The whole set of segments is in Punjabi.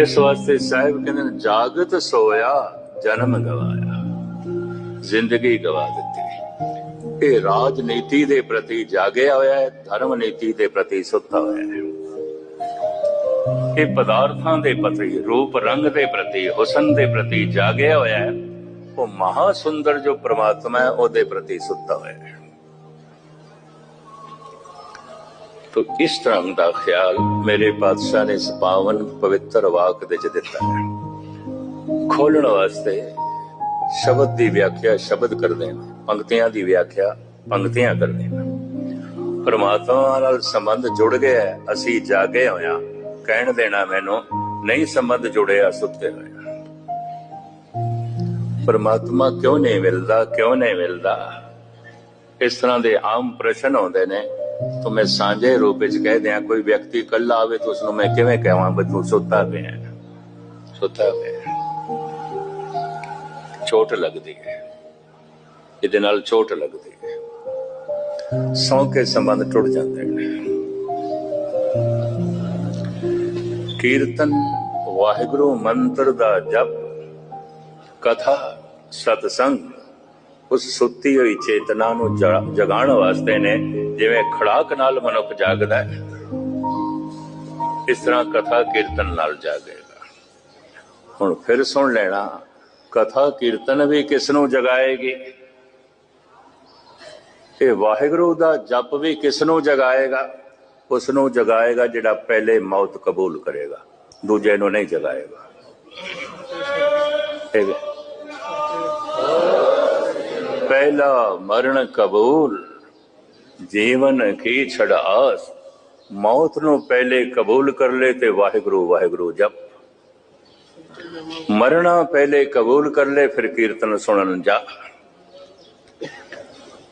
ਇਸ ਵਾਸਤੇ ਸਾਹਿਬ ਕਹਿੰਦੇ ਨੇ, ਜਾਗਤ ਸੋਇਆ, ਜਨਮ ਗਵਾਇਆ। ਜ਼ਿੰਦਗੀ ਗਵਾ ਦਿੱਤੀ। ਇਹ ਰਾਜਨੀਤੀ ਦੇ ਪ੍ਰਤੀ ਜਾਗਿਆ ਹੋਇਆ ਹੈ, ਧਰਮ ਨੀਤੀ ਦੇ ਪ੍ਰਤੀ ਸੁੱਤਾ ਹੋਇਆ ਹੈ। ਇਹ ਪਦਾਰਥਾਂ ਦੇ ਪ੍ਰਤੀ, ਰੂਪ ਰੰਗ ਦੇ ਪ੍ਰਤੀ, ਹੁਸਨ ਦੇ ਪ੍ਰਤੀ ਜਾਗਿਆ ਹੋਇਆ ਹੈ। ਉਹ ਮਹਾ ਸੁੰਦਰ ਜੋ ਪ੍ਰਮਾਤਮਾ ਹੈ, ਉਹਦੇ ਪ੍ਰਤੀ ਸੁੱਤਾ ਹੋਇਆ ਹੈ। ਤੋ ਇਸ ਤਰ੍ਹਾਂ ਦਾ ਖਿਆਲ ਮੇਰੇ ਪਾਤਸ਼ਾਹ ਨੇ ਇਸ ਪਾਵਨ ਪਵਿੱਤਰ ਵਾਕ ਦੇ ਚ ਦਿੱਤਾ ਹੈ। ਖੋਲਣ ਵਾਸਤੇ ਸ਼ਬਦ ਦੀ ਵਿਆਖਿਆ ਸ਼ਬਦ ਕਰਦੇ ਨੇ, ਪੰਕਤੀਆਂ ਦੀ ਵਿਆਖਿਆ ਪੰਕਤੀਆਂ ਕਰਦੇ ਨੇ। ਪਰਮਾਤਮਾ ਨਾਲ ਸੰਬੰਧ ਜੁੜ ਗਿਆ ਅਸੀਂ ਜਾਗੇ ਹੋਇਆ, ਕਹਿਣ ਦੇਣਾ ਮੈਨੂੰ ਨਹੀਂ ਸੰਬੰਧ ਜੁੜਿਆ, ਸੁੱਤੇ ਹੋਇਆ। ਪਰਮਾਤਮਾ ਕਿਉਂ ਨਹੀਂ ਮਿਲਦਾ, ਕਿਉਂ ਨਹੀਂ ਮਿਲਦਾ? ਇਸ ਤਰ੍ਹਾਂ ਦੇ ਆਮ ਪ੍ਰਸ਼ਨ ਆਉਂਦੇ ਨੇ ਤਾਂ ਮੈਂ ਸਾਂਝੇ ਰੂਪ ਵਿੱਚ ਕਹਿ ਦਿਆਂ, ਕੋਈ ਵਿਅਕਤੀ ਇਕੱਲਾ ਆਵੇ ਤਾਂ ਉਸ ਨੂੰ ਮੈਂ ਕਿਵੇਂ ਕਹਾਂ? ਵੀ ਤੂੰ ਸੁੱਤਾ ਪਿਆ ਸੁੱਤਾ ਪਿਆ ਚੋਟ ਲੱਗਦੀ ਹੈ। ਇਹਦੇ ਨਾਲ ਚੋਟ ਲੱਗਦੀ ਹੈ। ਸੌਂ ਕੇ ਸੰਬੰਧ ਟੁੱਟ ਜਾਂਦੇ ਨੇ। ਕੀਰਤਨ, ਵਾਹਿਗੁਰੂ ਮੰਤਰ ਦਾ ਜਪ, ਕਥਾ, ਸਤਸੰਗ ਉਸ ਸੁੱਤੀ ਹੋਈ ਚੇਤਨਾ ਨੂੰ ਜਗਾਉਣ ਵਾਸਤੇ ਨੇ ਜਿਵੇਂ ਖੜਾਕ ਨਾਲ ਮਨੁੱਖ ਜਾਗਦਾ ਹੈ, ਇਸ ਤਰ੍ਹਾਂ ਕਥਾ ਕੀਰਤਨ ਨਾਲ ਜਾਗੇਗਾ। ਹੁਣ ਫਿਰ ਸੁਣ ਲੈਣਾ, ਕਥਾ ਕੀਰਤਨ ਵੀ ਕਿਸ ਨੂੰ ਜਗਾਏਗੀ? ਇਹ ਵਾਹਿਗੁਰੂ ਦਾ ਜਪ ਵੀ ਕਿਸ ਨੂੰ ਜਗਾਏਗਾ? ਉਸ ਨੂੰ ਜਗਾਏਗਾ ਜਿਹੜਾ ਪਹਿਲੇ ਮੌਤ ਕਬੂਲ ਕਰੇਗਾ, ਦੂਜੇ ਨੂੰ ਨਹੀਂ ਜਗਾਏਗਾ। ਠੀਕ ਹੈ ਪਹਿਲਾ ਮਰਨ ਕਬੂਲ, ਜੀਵਨ ਕੀ ਛੜ ਆਸ ਮੌਤ ਨੂੰ ਪਹਿਲੇ ਕਬੂਲ ਕਰ ਲੈ ਤੇ ਵਾਹਿਗੁਰੂ ਵਾਹਿਗੁਰੂ ਜਪ। ਮਰਨਾ ਪਹਿਲੇ ਕਬੂਲ ਕਰ ਲੈ, ਫਿਰ ਕੀਰਤਨ ਸੁਣਨ ਜਾ।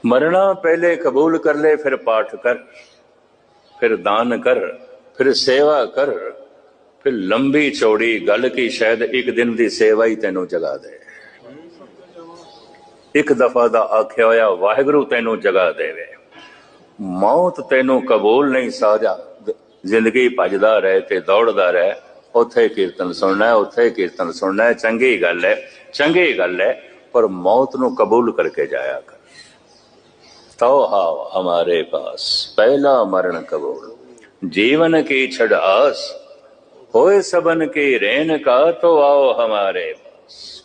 ਮਰਨਾ ਪਹਿਲੇ ਕਬੂਲ ਕਰ ਲੈ, ਫਿਰ ਪਾਠ ਕਰ। ਫਿਰ ਦਾਨ ਕਰ, ਫਿਰ ਸੇਵਾ ਕਰ। ਫਿਰ ਲੰਬੀ ਚੌੜੀ ਗੱਲ ਕੀ, ਸ਼ਾਇਦ ਇੱਕ ਦਿਨ ਦੀ ਸੇਵਾ ਹੀ ਤੈਨੂੰ ਜਗਾ ਦੇ। ਇੱਕ ਦਫਾ ਦਾ ਆਖਿਆ ਹੋਇਆ, ਵਾਹਿਗੁਰੂ ਤੈਨੂੰ ਜਗਾ ਦੇਵੇ। ਮੌਤ ਤੈਨੂੰ ਕਬੂਲ ਨਹੀਂ ਸਾਜਾ। ਜ਼ਿੰਦਗੀ ਭਜਦਾ ਰਹੇ ਤੇ ਦੌੜਦਾ ਰਹੇ। ਉੱਥੇ ਕੀਰਤਨ ਸੁਣਨਾ ਉੱਥੇ ਕੀਰਤਨ ਸੁਣਨਾ ਚੰਗੀ ਗੱਲ ਹੈ, ਚੰਗੀ ਗੱਲ ਹੈ, ਪਰ ਮੌਤ ਨੂੰ ਕਬੂਲ ਕਰਕੇ ਜਾਇਆ ਕਰ। ਤੌਹਾਵ ਹਮਾਰੇ ਪਾਸ, ਪਹਿਲਾ ਮਰਨ ਕਬੂਲ। ਜੀਵਨ ਕੀ ਛਡਾਸ ਹੋਏ ਸਬਨ ਕੇ ਰੇਨ ਕਾ, ਤੋ ਆਓ ਹਮਾਰੇ ਪਾਸ।